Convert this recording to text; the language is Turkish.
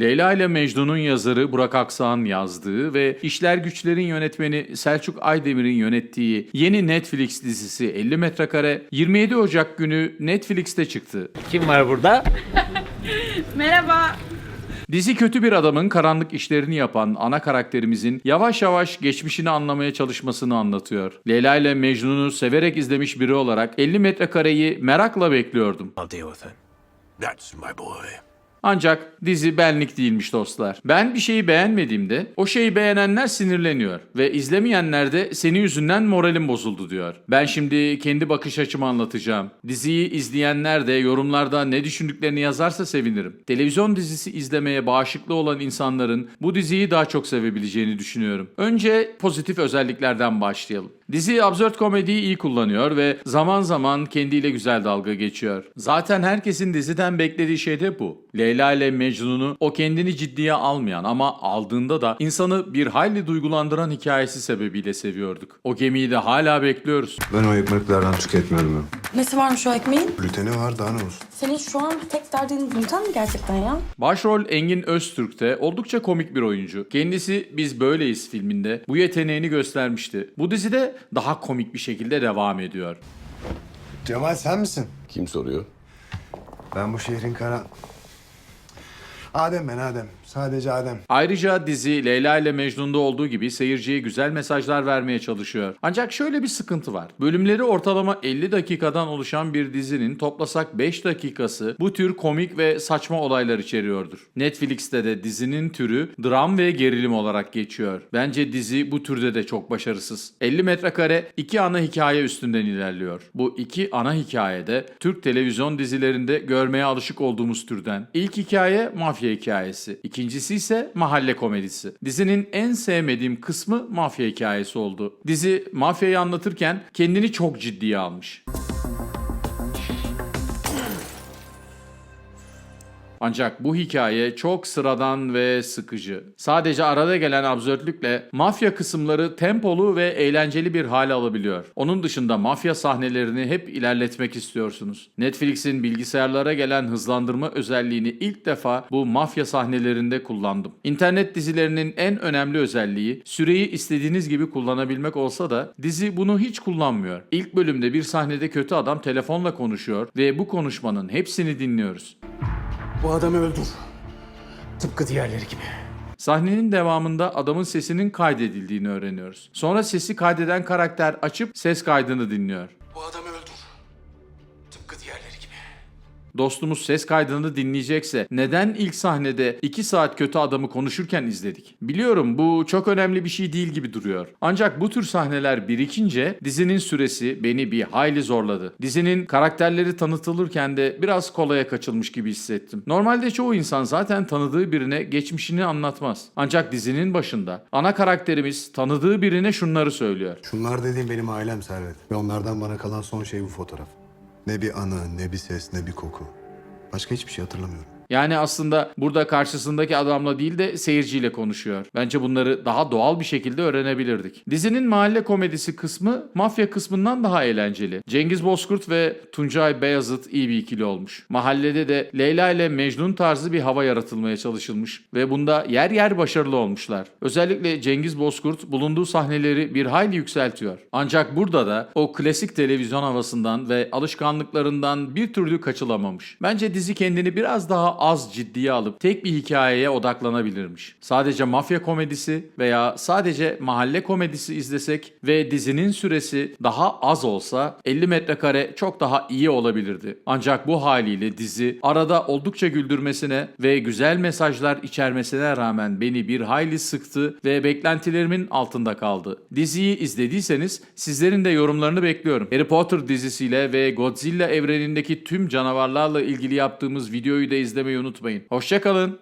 Leyla ile Mecnun'un yazarı Burak Aksağ'ın yazdığı ve İşler Güçler'in yönetmeni Selçuk Aydemir'in yönettiği yeni Netflix dizisi 50 Metrekare 27 Ocak günü Netflix'te çıktı. Kim var burada? Merhaba. Dizi kötü bir adamın karanlık işlerini yapan ana karakterimizin yavaş yavaş geçmişini anlamaya çalışmasını anlatıyor. Leyla ile Mecnun'u severek izlemiş biri olarak 50 metrekareyi merakla bekliyordum. I'll deal with it. That's my boy. Ancak dizi benlik değilmiş dostlar. Ben bir şeyi beğenmediğimde o şeyi beğenenler sinirleniyor ve izlemeyenler de senin yüzünden moralim bozuldu diyor. Ben şimdi kendi bakış açımı anlatacağım. Diziyi izleyenler de yorumlarda ne düşündüklerini yazarsa sevinirim. Televizyon dizisi izlemeye bağışıklı olan insanların bu diziyi daha çok sevebileceğini düşünüyorum. Önce pozitif özelliklerden başlayalım. Dizi absürt komediyi iyi kullanıyor ve zaman zaman kendiyle güzel dalga geçiyor. Zaten herkesin diziden beklediği şey de bu. Leyla ile Mecnun'u o kendini ciddiye almayan ama aldığında da insanı bir hayli duygulandıran hikayesi sebebiyle seviyorduk. O gemiyi de hala bekliyoruz. Ben o ekmeklerden tüketmiyorum. Nesi varmış o ekmeğin? Gluteni var daha ne olsun. Senin şu an tek derdin gluten mi gerçekten ya? Başrol Engin Öztürk de oldukça komik bir oyuncu. Kendisi Biz Böyleyiz filminde bu yeteneğini göstermişti. Bu dizide daha komik bir şekilde devam ediyor. Cemal sen misin? Kim soruyor? Ben bu şehrin kara... Adem ben Adem. Sadece Adem. Ayrıca dizi Leyla ile Mecnun'da olduğu gibi seyirciye güzel mesajlar vermeye çalışıyor. Ancak şöyle bir sıkıntı var. Bölümleri ortalama 50 dakikadan oluşan bir dizinin toplasak 5 dakikası bu tür komik ve saçma olaylar içeriyordur. Netflix'te de dizinin türü dram ve gerilim olarak geçiyor. Bence dizi bu türde de çok başarısız. 50 metrekare iki ana hikaye üstünden ilerliyor. Bu iki ana hikayede Türk televizyon dizilerinde görmeye alışık olduğumuz türden. İlk hikaye mafya hikayesi. İkincisi ise mahalle komedisi. Dizinin en sevmediğim kısmı mafya hikayesi oldu. Dizi mafyayı anlatırken kendini çok ciddiye almış. Ancak bu hikaye çok sıradan ve sıkıcı. Sadece arada gelen absürtlükle mafya kısımları tempolu ve eğlenceli bir hale alabiliyor. Onun dışında mafya sahnelerini hep ilerletmek istiyorsunuz. Netflix'in bilgisayarlara gelen hızlandırma özelliğini ilk defa bu mafya sahnelerinde kullandım. İnternet dizilerinin en önemli özelliği süreyi istediğiniz gibi kullanabilmek olsa da dizi bunu hiç kullanmıyor. İlk bölümde bir sahnede kötü adam telefonla konuşuyor ve bu konuşmanın hepsini dinliyoruz. Bu adamı öldür. Tıpkı diğerleri gibi. Sahnenin devamında adamın sesinin kaydedildiğini öğreniyoruz. Sonra sesi kaydeden karakter açıp ses kaydını dinliyor. Bu adamı öldür. Dostumuz ses kaydını dinleyecekse neden ilk sahnede 2 saat kötü adamı konuşurken izledik? Biliyorum bu çok önemli bir şey değil gibi duruyor. Ancak bu tür sahneler birikince dizinin süresi beni bir hayli zorladı. Dizinin karakterleri tanıtılırken de biraz kolaya kaçılmış gibi hissettim. Normalde çoğu insan zaten tanıdığı birine geçmişini anlatmaz. Ancak dizinin başında ana karakterimiz tanıdığı birine şunları söylüyor. Şunlar dediğim benim ailem Servet. Ve onlardan bana kalan son şey bu fotoğraf. Ne bir anı, ne bir ses, ne bir koku. Başka hiçbir şey hatırlamıyorum. Yani aslında burada karşısındaki adamla değil de seyirciyle konuşuyor. Bence bunları daha doğal bir şekilde öğrenebilirdik. Dizinin mahalle komedisi kısmı mafya kısmından daha eğlenceli. Cengiz Bozkurt ve Tuncay Beyazıt iyi bir ikili olmuş. Mahallede de Leyla ile Mecnun tarzı bir hava yaratılmaya çalışılmış ve bunda yer yer başarılı olmuşlar. Özellikle Cengiz Bozkurt bulunduğu sahneleri bir hayli yükseltiyor. Ancak burada da o klasik televizyon havasından ve alışkanlıklarından bir türlü kaçılamamış. Bence dizi kendini biraz daha az ciddiye alıp tek bir hikayeye odaklanabilirmiş. Sadece mafya komedisi veya sadece mahalle komedisi izlesek ve dizinin süresi daha az olsa 50 metrekare çok daha iyi olabilirdi. Ancak bu haliyle dizi arada oldukça güldürmesine ve güzel mesajlar içermesine rağmen beni bir hayli sıktı ve beklentilerimin altında kaldı. Diziyi izlediyseniz sizlerin de yorumlarını bekliyorum. Harry Potter dizisiyle ve Godzilla evrenindeki tüm canavarlarla ilgili yaptığımız videoyu da izlemeyi unutmayın. Hoşçakalın.